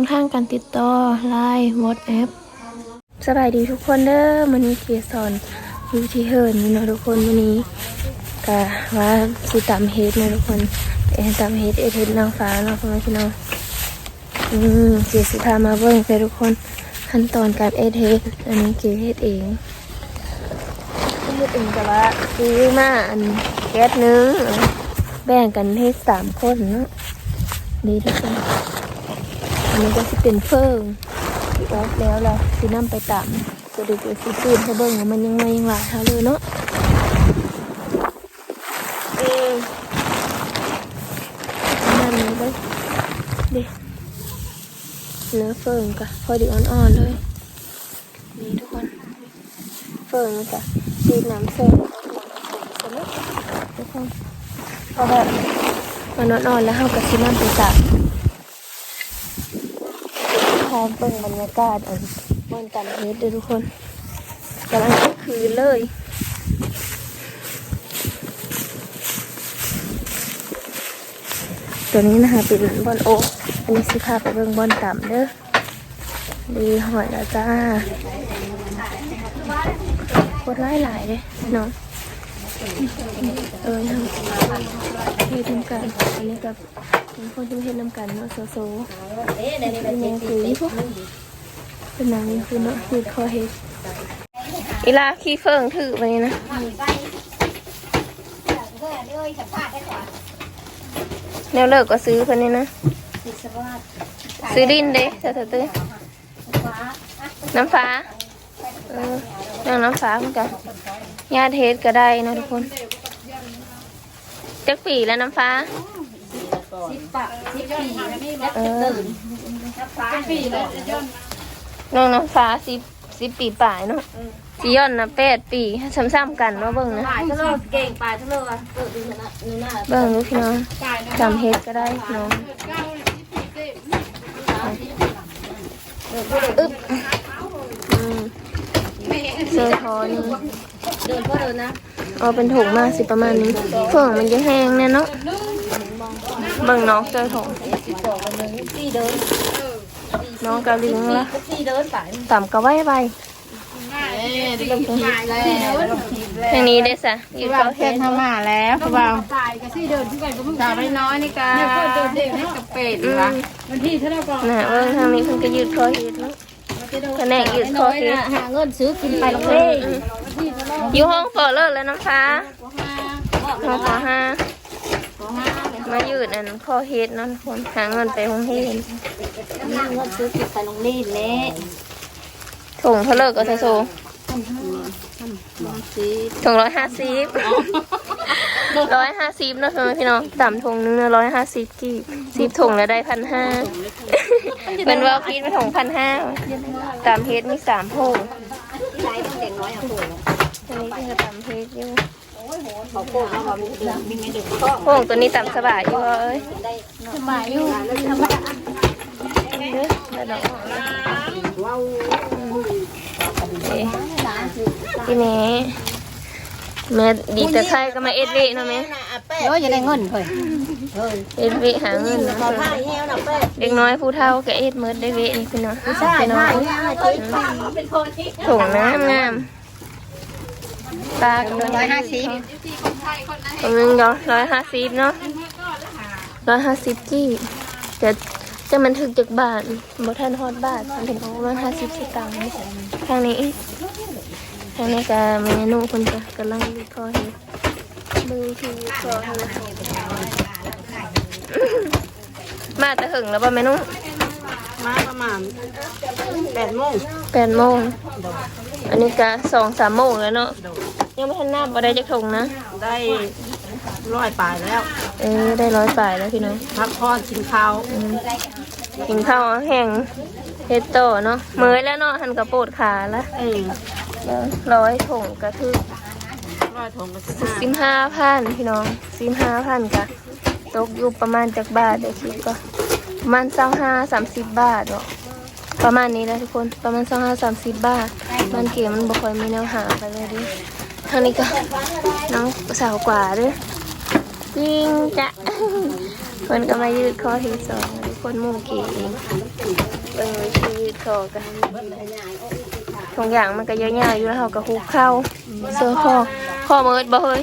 องทางการติดต่อไลน์วอทแอปสบายดีทุกคนเด้อมันนี้เกียสอนอยู่ที่เฮิร์นนี่เนาะทุกคนวันนี้ก็ว่าสิตามเฮดนะทุกคนเอ็นตามเฮดเอดเฮดนางฟ้าเนาะพ่อแม่พี่น้องอืมเกียสิพามาเบิ่งไปทุกคนขั้นตอนการเอดเฮดอันนี้เกียเฮ็ดเองเฮดเองแต่ว่าซื้อมาอันแก๊สนึงแบ่งกันเฮ็ดสามคนเนาะดีทุกคน นนี้ก็จะเป็นเพิ่งที่ออฟแล้วเราสินำไปตำจะดูตัวสิปืนให้เบิ่งว่ามันยังไงยังหลายเท่าเลยเนาะเออนั่นนี้เลยเด็เนื้อเฟิงกะพอดีอ่อนๆเลยนี่ทุกคนเฟิงกะซีน้ำเส้นเสร็จแล้วทุกคนพอแบบมันอ่อนๆแล้วเราก็สินำไปตำ พร้อมเปิ่งบรรยากาศอันบนกันเฮดเด้อทุกคนกำลังคืนเลยตัวนี้นะคะเป็นบอลโอ๊กอันนี้สิพาไปเบิ่งบอลต่ำเด้อดีหอยแล้วจ้าโคตรไล่หลายเลยน้อง เออทำเฮ็ดน้ำกันอันนี้กับเป็นคนที่เฮ็ดน้ำกันเนาะโซโซเป็นยังคือพวกเป็นนางนี่คือเนาะคือคอเฮ็ดอีลาขี้เฟิงถือไปนะแนวเลิกก็ซื้อคนนี้นะ ซื้อดินเด้เถอะตื้อน้ำฟ้าเออน้ำน้ำฟ้าเหมือนกัน ญาติเทสก็ได้เนาะทุกคนจักปีแล้วน้ำฟ้าเออน้องน้ำฟ้าสิบสิบปีป่ายเนาะสิย้อนนะแปดปีซ้ำๆกันเนาะเบิ่งนะปลายทะเลเก่งปลายทะเลอะเปิดดูนะนี่น่าเบิ่งดูพี่น้องจำเฮ็ดก็ได้น้องอึ๊บอืมเสื้อทอนี่ เดินก็เดินนะเอาเป็นถุงมาสิประมาณนี้เฟื่องมันจะแห้งแน่เนาะเบิ่งน้องเจอถุงบอกกันเลยสี่เดินน้องกะลิงละก็สี่เดินไปต่ำกะไว้ไปสี่เดินทางนี้ได้สะยืดว่าเขาเพื่เฮ็อนดทำมาแล้วคือว่าตายกับสี่เดินที่ไหนก็มึงสาวน้อยๆนี่กาเนี่ยเปิดเดินเด็กให้กับเป็ดอืวะมวันที่เท่าไหร่ก่อนน่ะเบิ่งทางนี้เพิ่นก็ยืดคอเฮ็ดเนาะคะแนนยืดคอเฮ็ดหาเงินซื้อกินไปลงเลเฮ้ยย อยู่ห้องเปิดเลิกแล้วน้ำฟ้าห้องขอห้ามายืดอันคอเฮ็ดนั่นคนหาเงินไปห้องเฮ็ดเงินซื้อกินไปลงนี่เละถุงเท่าเลิกก็จะโซซื้อถุงร้อยห้าสิบร้อยห้าสิบเนาะพี่น้องต่ำถุงนึงร้อยห้าสิบกี่สิบถุงแล้วได้พันห้าเป็นว่าพีดไปถุงพันห้าตามเฮ็ดมีสามถุงที่ไรต้องเด็กน้อยอะโผล่ อันนี้คือตามเฮ็ดอยู่เขาโผล่มาว่ามีเดือดมีเงินเดือดก็ถุงตัวนี้ต่ำสบายอยู่เอ้ยได้สบายอยู่เด้อแล้วน้องเอ๊ะทีนี้แม่ดีแต่ใครก็มาเอ็ดเวเนาะแม่เดี๋ยวจะได้เงินเพิ่นเอ็ดเวหาเงินนะขอผ้าแห้วนะเป้เด็กน้อยผู้เฒ่าก็เอ็ดเมิดได้เวนี่พี่น้องใช่พี่น้อผ้างแห้วนะเจ๊เป็นคนที่ถุงน้ำงาม ปลาก็ร้อยห้าสิบตรงนึงเนาะร้อยห้าสิบเนาะร้อยห้าสิบกี่แต่จะมันถึกจากบาทบ่ทันฮอดบาทมันถึงประมาณห้าสิบสตางค์ทางนี้ทางนี้ก็เมนูคนก็กำลังวิเคราะห์เฮ็ดดูที่วิเคราะห์ให้มาแต่หึงแล้วป่ะเมนูมาประมาณแปดโมงแปดโมงอันนี้ก็สองสามโมงแล้วเนาะ ยังไม่ทันนับว่าได้จักถุงนะ ได้ร้อยปลายแล้ว เออได้ร้อยป่ายแล้วพี่น้องพักผ่อนกินข้าวอืมกินข้าวแห้งเฮ็ดโตเนาะเมื่อยแล้วเนาะหันกระโปดขาแล้วเออร้อยถุงก็คือร้อยถงกับสิบห้าสิบห้าพันพี่น้องสิบห้าพันก็ตกอยู่ประมาณจากบาทเดี๋ยวคิดก็ประมาณเศร้าห้าสามสิบบาทเนาะประมาณนี้นะทุกคนประมาณเศร้าห้าสามสิบบาทมันเกมมันบ่ค่อยมีแนวหาไปเลยดิ ทางนี้ก็น้องสาวกว่าด้วยจริงจ้ะคนก็มายืดคอทีสองทุกคนมู่เก๋เองอกันทุกอย่างมันก็เยอะแยะอยู่แล้วเขาก็คุกเข้าเสื้อข้อข้อมืดบ่เฮ้ย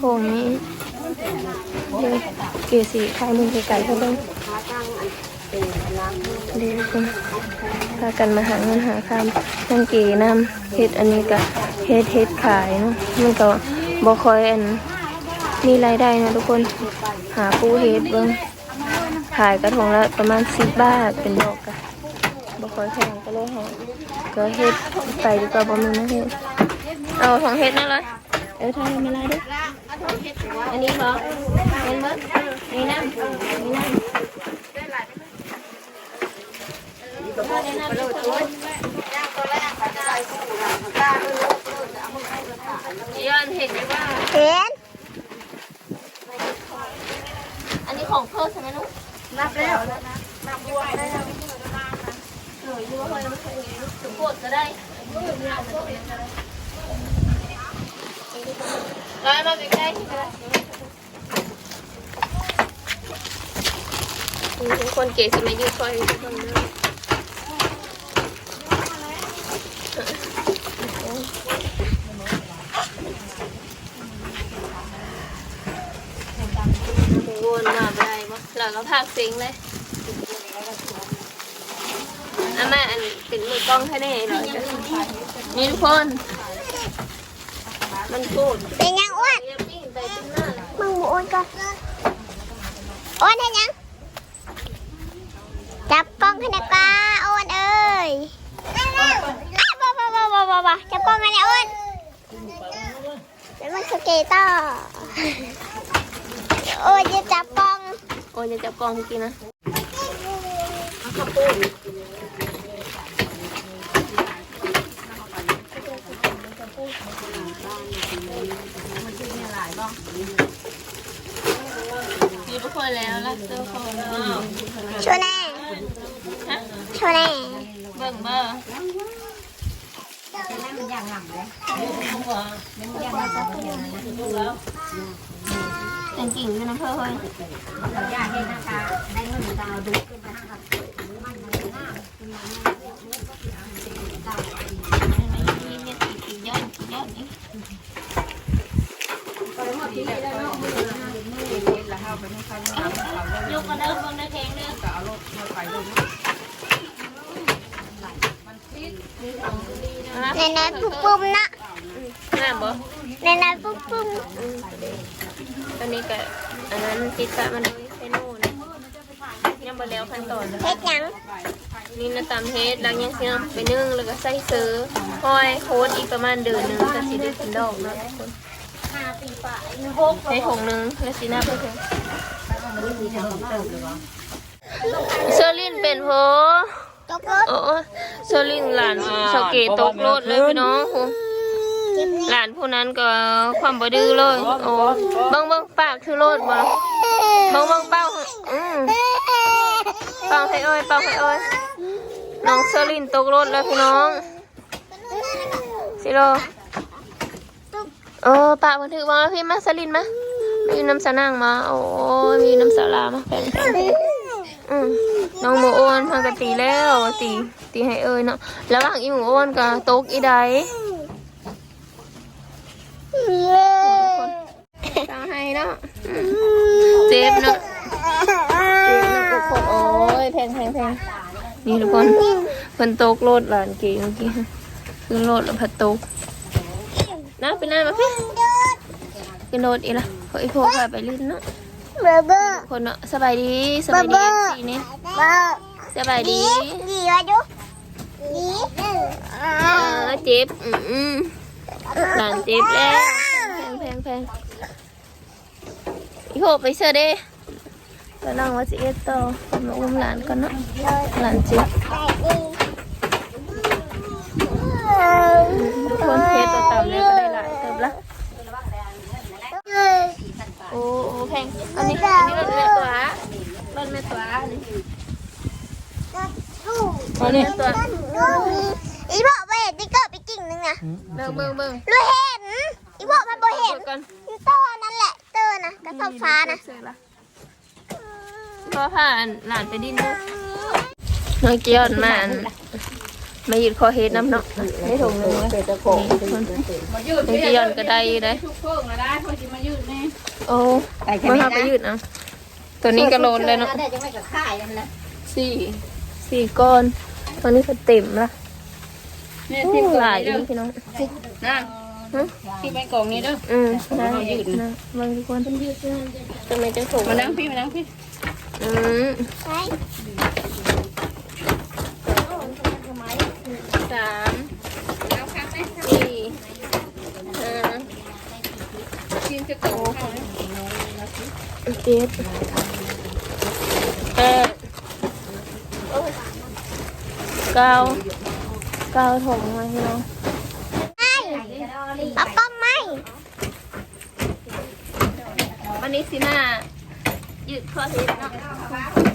พวกนี้เดี๋ยวเกสีขายมึงไกลๆเขาเบิ่งเดี๋ยวคน พากันมาหาเงินหาคำนั่งเก๋นำเฮ็ดอันนี้ก็เฮ็ดเฮ็ดขายเนาะมันก็บ่คอยอันมีรายได้นะทุกคนหาปูเฮ็ดเบิ่งขายกระทงละประมาณสิบบาทเป็นดอกกะบ่คอยแพงก็เลยหาก็เฮ็ดไปดีกว่าบ่มีนะเฮ็ดเอาของเฮ็ดนั่นเลยเออทำมาลายด้วยอันนี้เหรอเงินมั้นี่นะนี่นะย้อนเห็นไหมว่า เห็น อันนี้ของเพิ่มใช่ไหมนุ๊กนับแล้วหนูยูว่าเคยไม่เคยถึงปวดก็ได้ร้อยมาใกล้ๆก็ได้ทุกคนเก๋สิมายืดคอยทุกคนเลยวนมาไป บ่เราก็พากซิงเลยอามาอันเป็นมือกล้องแค่นี้เหรอนี่ทุกคน มันพูดเป็นยังอ้วนเรียบปิ้งไปปิ้งหน้าแล้วมึงหมูอ้วนก่อนอ้วนเห็นยังจับกล้องให้นะกาอ้วนเอ้ยอ้าวบ้าบ้าบ้าบ้าบ้าบ้าจับกล้องให้นะอ้วนแล้วมันสเกตเตอร์ โอ้ยจะจับกองเมื่อกี้นะมีทุกคนแล้วรักเจอคนชวนแน่ชวนแน่เบิ่งเบอร์เป็นกิ่งอยู่ นะเพื่อนเฮ้ยยกกระเดิมบนได้แทงเด้อ ในนั้นปุ๊บปุ๊บนะ ห้ามบ่ ในนั้นปุ๊บปุ๊บ ตอนนี้ก็อันนั้นติดตะมันด้วยเซโน่นะยังบ่แล้วขั้นตอนนะเฮ็ดหยังนี่นะตามเฮ็ดแล้วยังสินำไปนึ่งแล้วก็ใส่เสือห้อยโค้ดอีกประมาณเดือนหนึงก็สิได้กินดอกเนาะทุกคนให้ถุงหนึงแล้วสินาไปถึงเซอร์ลินเป็นโหตกรถโอ้เซอร์ลินหลานสเกตตกรถเลยพี่น้องโหลานผู้นั้นก็ความบ่ดื้อเลย โอ้เบิ่งเบิ่งปากคือโลดบ่เบิ่งเบิ่งเป้าอืมเป้าให้เอ้ยเป้าให้เอ้ยน้องเซร์ลินตกรถแล้วพี่น้องสิโลเออปากมันถือว่าพี่มาเซร์ลินมามีน้ำสะนางมา โอ้มีน้ำสาลามาแพงแพงอืมน้องหมูโอนทางกะตีแล้วตีตีให้เอ้ยเนาะระหว่างอีหมูโอนกับตกอีใด ตาให้เนาะเจ็บเนาะเจ็บเนาะทุกคนโอ้ยแพงแพงแพงนี่ทุกคนเพิ่นตกโลดหลานเก๋เมื่อกี้คือโลดแล้วพัดตกนะเป็นไรมาพี่ขึ้นโลดอีกละขออีกพวกพาไปลิ้นเนาะเบอร์เบอร์คนเนาะสบายดีสบายดีสีนี่เบอร์สบายดีดีวะดูดีเออเจ็บอืมอืม หลานเจ็บแล้วแพงแพงแพงอีกพวกไปเชื่อเด้แล้วน้องว่าจะเอ็ดต่อมาอุ้มหลานก่อนเนาะหลานเจ็บทุกคนเพจตัวต่ำเนี่ยก็ได้หลายเติมละโอ้โหแพงอันนี้อันนี้รถแม่ตัวรถแม่ตัวนี่อันนี้ตัวอีบอกไปเห็นติ๊กเกอร์ไปกิ่ งนึงนะเบิ่งเบิ่งเบิ่งรู้เห็น อีบอกมันบ่เห็นกดก่อนอยู่เตอร์นั่นแหละ เตอร์นะกระสอบฟ้านะเสร็จละก็พาหลานไปดิ้นด้วยอน้องเจียนมาอันมายืดคอเฮ็ดน้ำเนาะได้ถุงหนึงเลยเป็นตะโกนี่ทุกคนน้องเจียนก็ได้ได้ทุกเพิ่งละได้พอจิมายืดแน่โอ้มาหาไปยืดเอาตัวนี้ก็โลนเลยเนาะได้จังไม่กับข่ายนั่นนะสี่สี่ก้อนตอนนี้ก็เต็มละ เนี่ยโอ้ที่หลายเด้อีอกพี่น้องนั่นฮะที่ใบกล่องนี้เด้ออืมได้นะบางทุกคนทำไมจะถูกมานั่งพี่มานั่งพี่อืมใช่สามสี่ห้าทีมจะโตเจ็ดแปดเก้าเก้าถุงมาพี่น้องป๊อปป้อมไหมวันนี้สิมายืดคอเฮ็ดเนา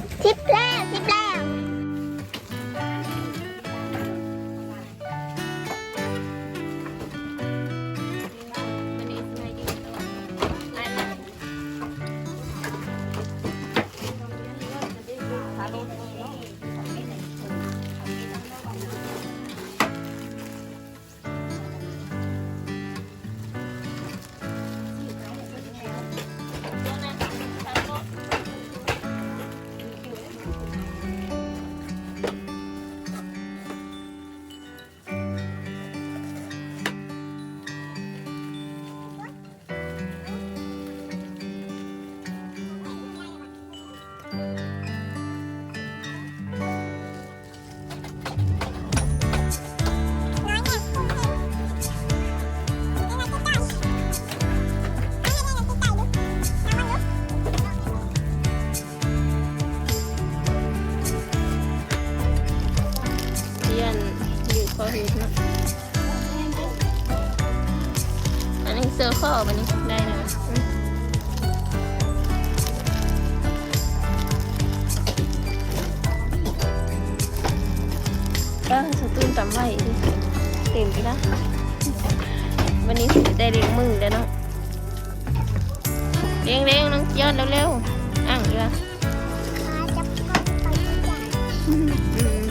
ก็สตูนจำไว้ดิเต็มไปแล้ววันนี้สิได้เลี้ยงมือแล้วเนาะเลี้ยงเลี้ยงน้องเจียอดเร็วๆอ่างเข้าไปที่ใหญ่อืม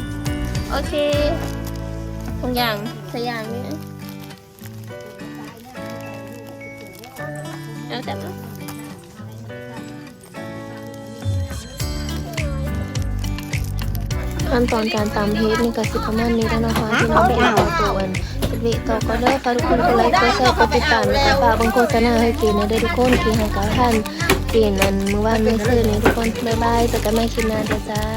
โอเคทุกอย่างสยางนี้นะเอาจับเอา ขั้นตอนการตำเฮดนี่ก็สิประมาณนี้แล้วนะคะที่น้องเป็นต่อตัวอันสิบวิต่อก็ได้ค่ะทุกคนกดไลค์กดแชร์กดติดตามแล้วก็ฝากบังโฆษณาให้กินนะเด้อทุกคนที่ให้กับท่านกินอันเมื่อวานเมื่อคืนนี้ทุกคนบ๊ายบายเจอกันใหม่คลิปหน้าเด้อจ้า